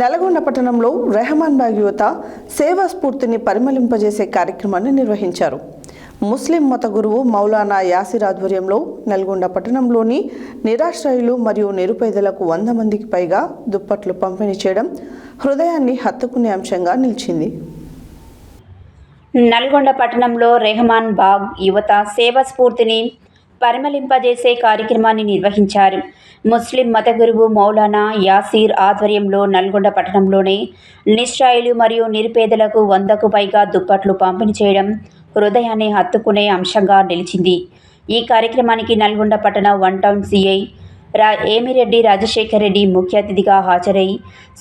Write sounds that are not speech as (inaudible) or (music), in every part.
నల్గొండ పట్టణంలో రెహమాన్ బాగ్ యువత సేవా స్ఫూర్తిని పరిమళింపజేసే కార్యక్రమాన్ని నిర్వహించారు. ముస్లిం మత గురువు మౌలానా యాసిర్ ఆధ్వర్యంలో నల్గొండ పట్టణంలోని నిరాశ్రయులు మరియు నిరుపేదలకు వంద మందికి పైగా దుప్పట్లు పంపిణీ చేయడం హృదయాన్ని హత్తుకునే అంశంగా నిలిచింది. నల్గొండ పట్టణంలో రెహమాన్ బాగ్ యువత సేవ స్ఫూర్తిని పరిమళింపజేసే కార్యక్రమాన్ని నిర్వహించారు. ముస్లిం మత గురువు మౌలానా యాసీర్ ఆధ్వర్యంలో నల్గొండ పట్టణంలోనే నిశ్రాయులు మరియు నిరుపేదలకు వందకు పైగా దుప్పట్లు పంపిణీ చేయడం హృదయాన్ని హత్తుకునే అంశంగా నిలిచింది. ఈ కార్యక్రమానికి నల్గొండ పట్టణ వన్ టౌన్ సిఐ రా ఏమిరెడ్డి రాజశేఖర్ రెడ్డి ముఖ్య అతిథిగా హాజరై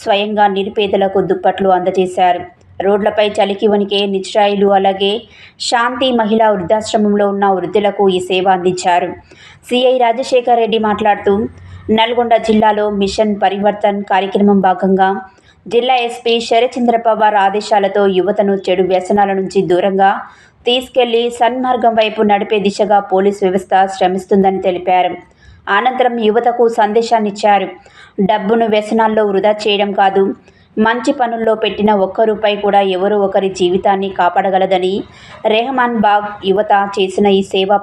స్వయంగా నిరుపేదలకు దుప్పట్లు అందజేశారు. రోడ్లపై చలికి వణికే నిశ్రాయులు అలాగే శాంతి మహిళా వృద్ధాశ్రమంలో ఉన్న వృద్ధులకు ఈ సేవ అందించారు. సిఐ రాజశేఖర్ రెడ్డి మాట్లాడుతూ నల్గొండ జిల్లాలో మిషన్ పరివర్తన్ కార్యక్రమం భాగంగా జిల్లా ఎస్పీ శరచంద్ర పవార్ ఆదేశాలతో యువతను చెడు వ్యసనాల నుంచి దూరంగా తీసుకెళ్ళి సన్మార్గం వైపు నడిపే దిశగా పోలీస్ వ్యవస్థ శ్రమిస్తుందని తెలిపారు. అనంతరం యువతకు సందేశాన్నిచ్చారు డబ్బును వ్యసనాల్లో వృధా చేయడం కాదు మంచి పనుల్లో పెట్టిన ఒక్క రూపాయి కూడా ఎవరో ఒకరి జీవితాన్ని కాపాడగలదని రెహమాన్ బాగ్ యువత చేసిన ఈ సేవ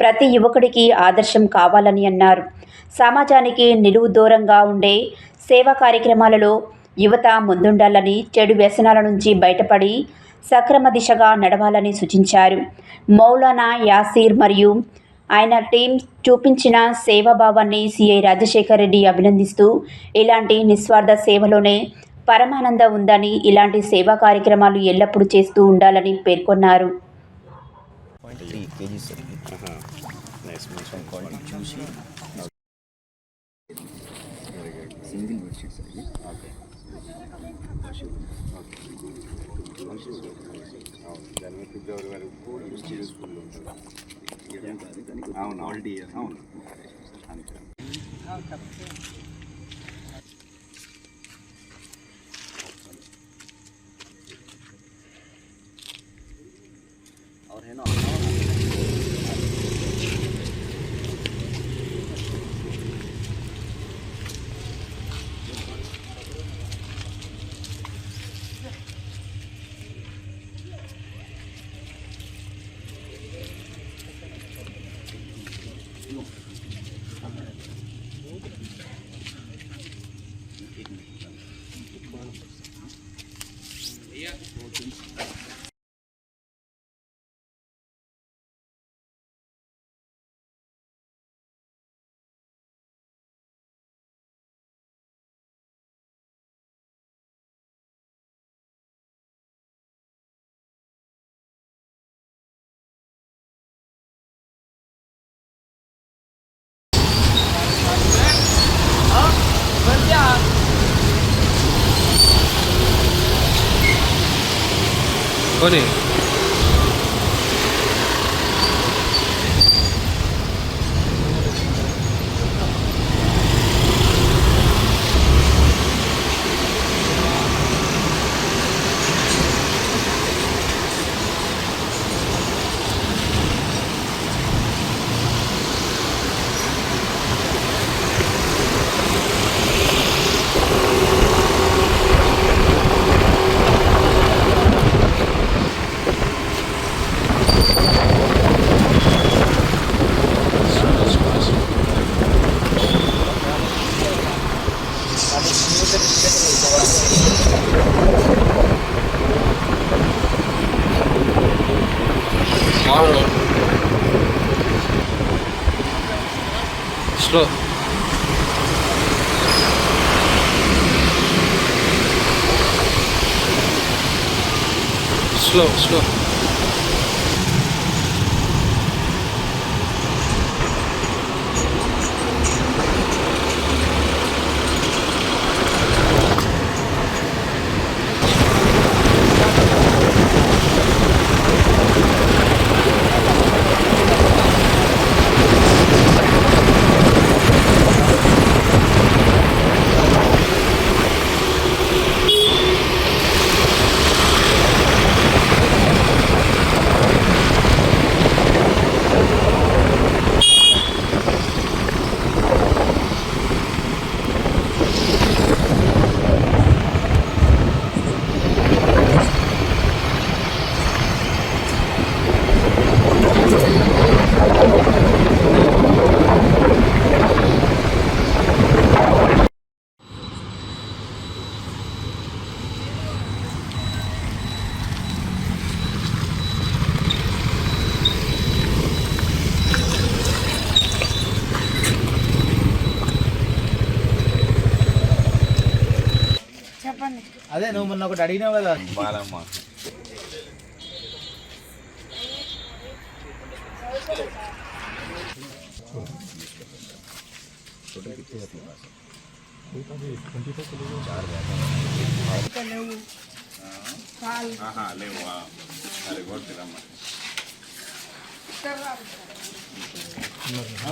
ప్రతి యువకుడికి ఆదర్శం కావాలని అన్నారు. సమాజానికి నిలువు దూరంగా ఉండే సేవా కార్యక్రమాలలో యువత ముందుండాలని చెడు వ్యసనాల నుంచి బయటపడి సక్రమ దిశగా నడవాలని సూచించారు. మౌలానా యాసీర్ మరియు ఆయన టీం చూపించిన సేవాభావాన్ని సిఐ రాజశేఖర్ రెడ్డి అభినందిస్తూ ఇలాంటి నిస్వార్థ సేవలోనే పరమానందం ఉందని ఇలాంటి సేవా కార్యక్రమాలు ఎల్లప్పుడూ చేస్తూ ఉండాలని పేర్కొన్నారు. Point three Olha aí. É. slow. Slow, slow. అదే నువ్వు మొన్న ఒకటి అడిగినావు కదా. బాలమ్మ. ఆహా లేవా అది కొట్టురమ్మ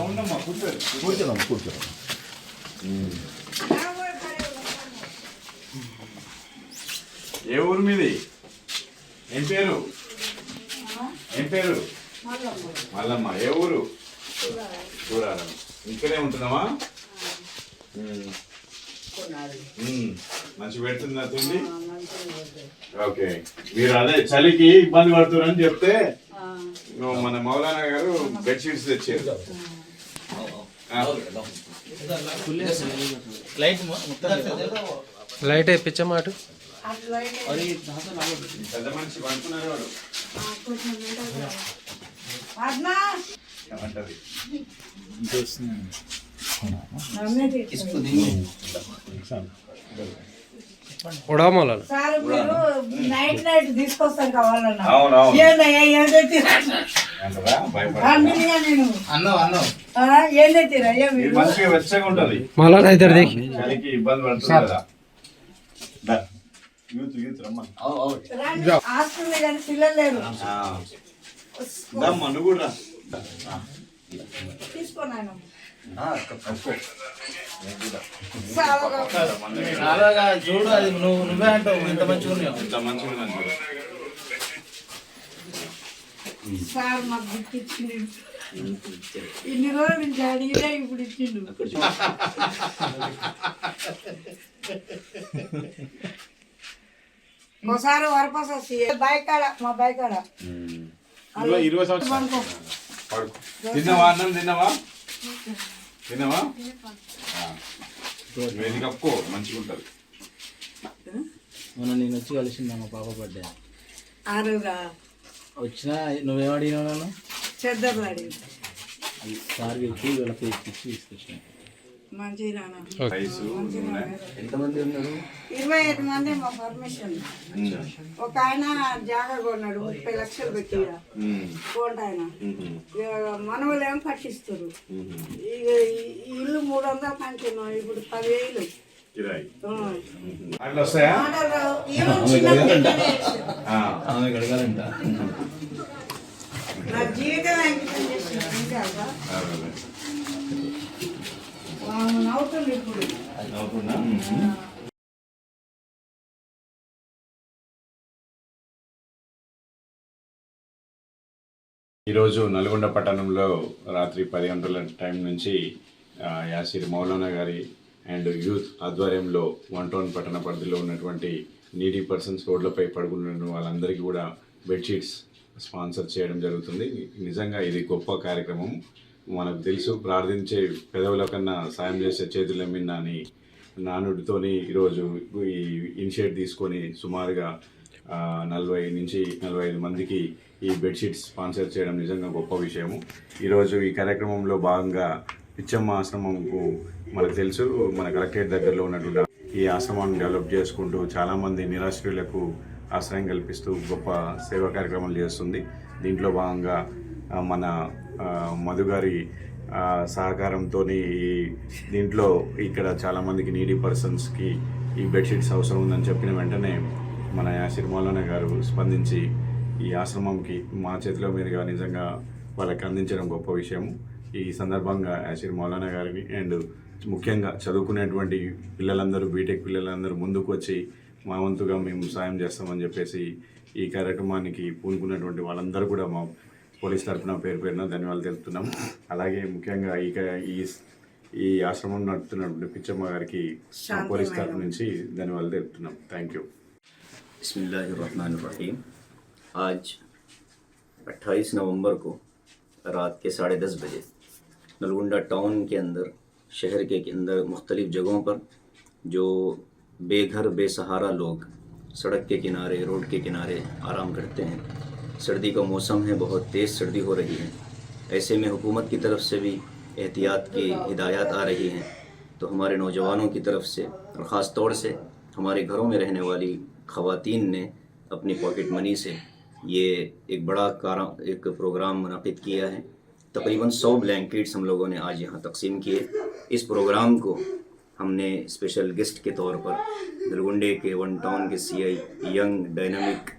ఉండమ్మా కూర్చోరు. ఏ ఊరు మీది? ఏం పేరు? ఏం పేరు? మల్లమ్మ. ఏ ఊరు? చూడాలం ఇక్కడే ఉంటున్నావా. మంచి పెడుతుందా తిండి. ఓకే. మీరు అదే చలికి ఇబ్బంది పడుతున్నారని చెప్తే మన మౌలానా గారు బెడ్షీట్స్ తెచ్చారు. ఆ. లైట్ మొత్తం లైట్ వేయించమాట పెద్ద మనిషి పడుతున్నారు వాడు. ఏమంటది? నైట్ నైట్ కావాలన్నా. మళ్ళా ఇద్దరు చలికి ఇబ్బంది పడుతుంది కదా. యూత్ యూత్ రమ్మా. ఆస్తుంది కానీ పిల్లలు లేరు. దమ్మా నువ్వు కూడా. అలాగా చూడు అది నువ్వు నువ్వే అంటావు ఎంత మంచిగా ఉన్నావు. ఇంత మంచిగా. సార్ మాకు ఇచ్చిండు. ఇన్ని రోజులు నుంచి అడిగితే ఇప్పుడు ఇచ్చిండు. (laughs) ఒకసారి వరపస్ బైక్ కాడ మా బైక్ కాడ ఇరవై ఇరవై సంవత్సరాలు. తిన్నావా అన్నం? తిన్నావా? తిన్నావా? కప్పుకో? మంచిగా ఉంటది. మొన్న నేను వచ్చి కలిసిందా మా పాప బర్త్డే ఆ రోజా? వచ్చినా? నువ్వేం అడిగినావు నన్ను? చెద్దరు అడిగి సార్ పెట్టి వీళ్ళకి ఇచ్చి తీసుకొచ్చిన. ఇరవై ఐదు మంది మా పర్మిషన్. ఒక ఆయన జాగా కొన్నాడు ముప్పై లక్షలు పెట్టి. కోంట ఆయన ఇక మనవలు ఏం కట్టిస్తారు ఇక ఈ ఇల్లు మూడు వందలు కంటున్నాం ఇప్పుడు పదివేలు. నా జీవితం అంకితం చేసిన ఇంకా అబ్బా. అదే. ఆమె నవ్వుతుంది ఇప్పుడు అవుతుందా? ఈరోజు నల్గొండ పట్టణంలో రాత్రి పది గంటల టైం నుంచి యాసిర్ మౌలానా గారి అండ్ యూత్ ఆధ్వర్యంలో వన్ టౌన్ పట్టణ పరిధిలో ఉన్నటువంటి నీడీ పర్సన్స్ రోడ్లపై పడుకున్న వాళ్ళందరికీ కూడా బెడ్షీట్స్ స్పాన్సర్ చేయడం జరుగుతుంది. నిజంగా ఇది గొప్ప కార్యక్రమం. మనకు తెలుసు ప్రార్థించే పెదవుల కన్నా సాయం చేసే చేతుల మిన్న అని నానుడితోని ఈరోజు ఈ ఇనిషియేట్ తీసుకొని సుమారుగా నలభై నుంచి నలభై ఐదు మందికి ఈ బెడ్షీట్స్ స్పాన్సర్ చేయడం నిజంగా గొప్ప విషయము. ఈరోజు ఈ కార్యక్రమంలో భాగంగా పిచ్చమ్మ ఆశ్రమంకు మనకు తెలుసు మన కలెక్టరేట్ దగ్గరలో ఉన్నటువంటి ఈ ఆశ్రమాన్ని డెవలప్ చేసుకుంటూ చాలామంది నిరాశ్రయులకు ఆశ్రయం కల్పిస్తూ గొప్ప సేవా కార్యక్రమాలు చేస్తుంది. దీంట్లో భాగంగా మన మధు గారి సహకారంతో దీంట్లో ఇక్కడ చాలామందికి నీడీ పర్సన్స్కి ఈ బెడ్షీట్స్ అవసరం ఉందని చెప్పిన వెంటనే మన సిరిమాలోన గారు స్పందించి ఈ ఆశ్రమంకి మా చేతిలో మీదుగా నిజంగా వాళ్ళకి అందించడం గొప్ప విషయం ఈ సందర్భంగా యాసిర్ మౌలానా గారిని అండ్ ముఖ్యంగా చదువుకునేటువంటి పిల్లలందరూ బీటెక్ పిల్లలందరూ ముందుకు వచ్చి మా వంతుగా మేము సాయం చేస్తామని చెప్పేసి ఈ కార్యక్రమానికి పూనుకున్నటువంటి వాళ్ళందరూ కూడా మా పోలీస్ తరఫున పేరు పేరున ధన్యవాదాలు తెలుపుతున్నాం అలాగే ముఖ్యంగా ఈ క- ఈ ఈ ఆశ్రమం నడుపుతున్నటువంటి పిచ్చమ్మ గారికి మా పోలీస్ తరఫు నుంచి ధన్యవాదాలు తెలుపుతున్నాం థ్యాంక్ యూ बिस्मिल्लाहिर्रहमानिर्रहीम आज 28 नवंबर को रात के साढ़े दस बजे नलगुंडा टाउन के अंदर शहर के अंदर मुख्तलिफ़ जगहों पर जो बेघर बेसहारा लोग सड़क के किनारे रोड के किनारे आराम करते हैं सर्दी का मौसम है, बहुत तेज़ सर्दी हो रही है। ऐसे में हुकूमत की तरफ़ से भी एहतियात की हिदायत आ रही हैं। तो हमारे नौजवानों की तरफ़ से और ख़ास तौर से हमारे घरों में रहने वाली खवातीन ने अपनी पॉकेट मनी से ये एक बड़ा कारा, एक प्रोग्राम मनद किया है। तकरीबन सौ ब्लैंकेट्स हम लोगों ने आज यहाँ तकसीम किए। इस प्रोग्राम को हमने स्पेशल गेस्ट के तौर पर नलगुंडे के, वन टाउन के सीआई यंग, डायनामिक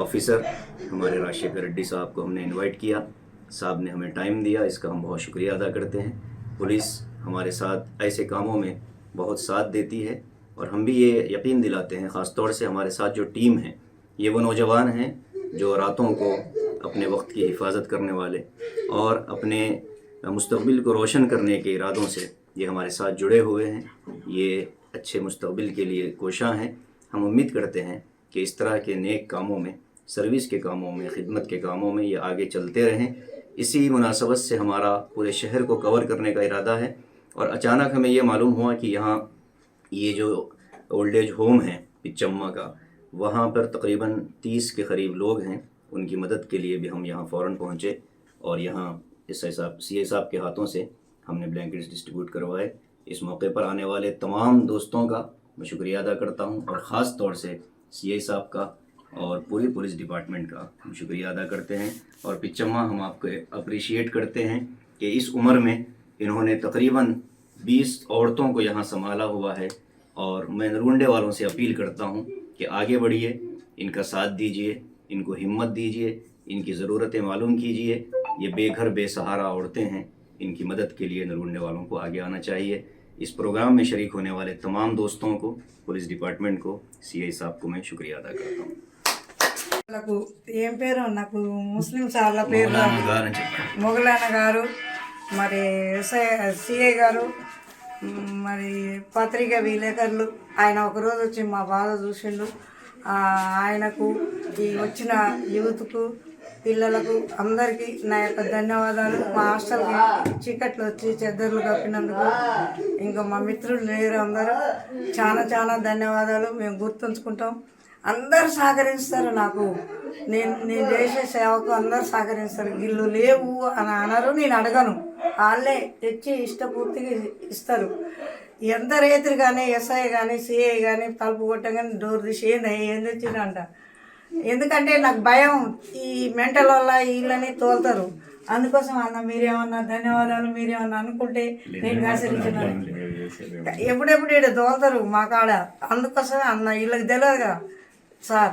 ऑफिसर, हमारे राजशेखर रेड्डी साहब को हमने इनवाइट किया। साहब ने हमें टाइम दिया, इसका हम बहुत शुक्रिया अदा करते हैं। पुलिस हमारे साथ ऐसे कामों में बहुत साथ देती है और हम भी ये यकीन दिलाते हैं ख़ास तौर से हमारे साथ जो टीम है, ये वो नौजवान हैं जो रातों को अपने वक्त की हिफाजत करने वाले और अपने मुस्तबिल को रोशन करने के इरादों से ये हमारे साथ जुड़े हुए हैं। ये अच्छे मुस्तबिल के लिए कोशां हैं। हम उम्मीद करते हैं कि इस तरह के नेक कामों में सर्विस के कामों में, खिदमत के कामों में ये आगे चलते रहें। इसी मुनासबत से हमारा पूरे शहर को कवर करने का इरादा है और अचानक हमें ये मालूम हुआ कि यहाँ ये जो ओल्ड एज होम है पिचम्मा का, वहाँ पर तकरीबन तीस के करीब लोग हैं। उनकी मदद के लिए भी हम यहाँ फ़ौर पहुँचे और यहाँ इस साहब सी साहब के हाथों से हमने ब्लैंकेट्स डिस्ट्रीब्यूट करवाए। इस मौके पर आने वाले तमाम दोस्तों का मैं शुक्रिया अदा करता हूँ और ख़ास तौर से सी ए साहब का और पूरे पुलिस डिपार्टमेंट का हम शुक्रिया अदा करते हैं। और पिचम्मा हम आपको अप्रिशिएट करते हैं कि इस उम्र में इन्होंने तकरीबन 20 औरतों को यहाँ संभाला हुआ है। और मैं नरगुंडे वालों से अपील करता हूँ कि आगे बढ़िए, इनका साथ दीजिए, इनको हिम्मत दीजिए, इनकी ज़रूरतें मालूम कीजिए। ये बेघर, बेसहारा औरतें हैं, इनकी मदद के लिए नरगुंडे वालों को आगे आना चाहिए। इस प्रोग्राम में शरीक होने वाले तमाम दोस्तों को, पुलिस डिपार्टमेंट को सीआई साहब को मैं शुक्रिया अदा करता हूँ। వాళ్ళకు ఏం పేరు? నాకు ముస్లిం వాళ్ళ పేరు మొగలాన గారు మరి సిఐ గారు మరి పత్రిక విలేకరులు. ఆయన ఒకరోజు వచ్చి మా బాధ చూసిండు. ఆయనకు ఈ వచ్చిన యూత్కు పిల్లలకు అందరికీ నా యొక్క ధన్యవాదాలు. మా హాస్టల్కి చీకట్లు వచ్చి చెద్దరులు కప్పినందుకు ఇంకా మా మిత్రులు లేరు అందరూ. చాలా చాలా ధన్యవాదాలు. మేము గుర్తుంచుకుంటాం. అందరు సహకరిస్తారు నాకు. నేను నేను చేసే సేవకు అందరు సహకరిస్తారు. వీళ్ళు లేవు అని అనరు నేను అడగను. వాళ్ళే తెచ్చి ఇష్టపూర్తిగా ఇస్తారు. ఎంత రైతులు కానీ ఎస్ఐ కానీ సిఐ కానీ తలుపు కొట్టగానే డోర్ తీసి ఏంది ఏం తెచ్చిందంట ఎందుకంటే నాకు భయం. ఈ మెంటల్ వల్ల వీళ్ళని తోలుతారు. అందుకోసం అన్న మీరేమన్నా ధన్యవాదాలు మీరేమన్నా అనుకుంటే నేను ఆశ్రయించినాను ఎప్పుడెప్పుడు ఇక్కడ తోలుతారు మా కాడ. అందుకోసం అన్న వీళ్ళకి తెలియదు కదా సార్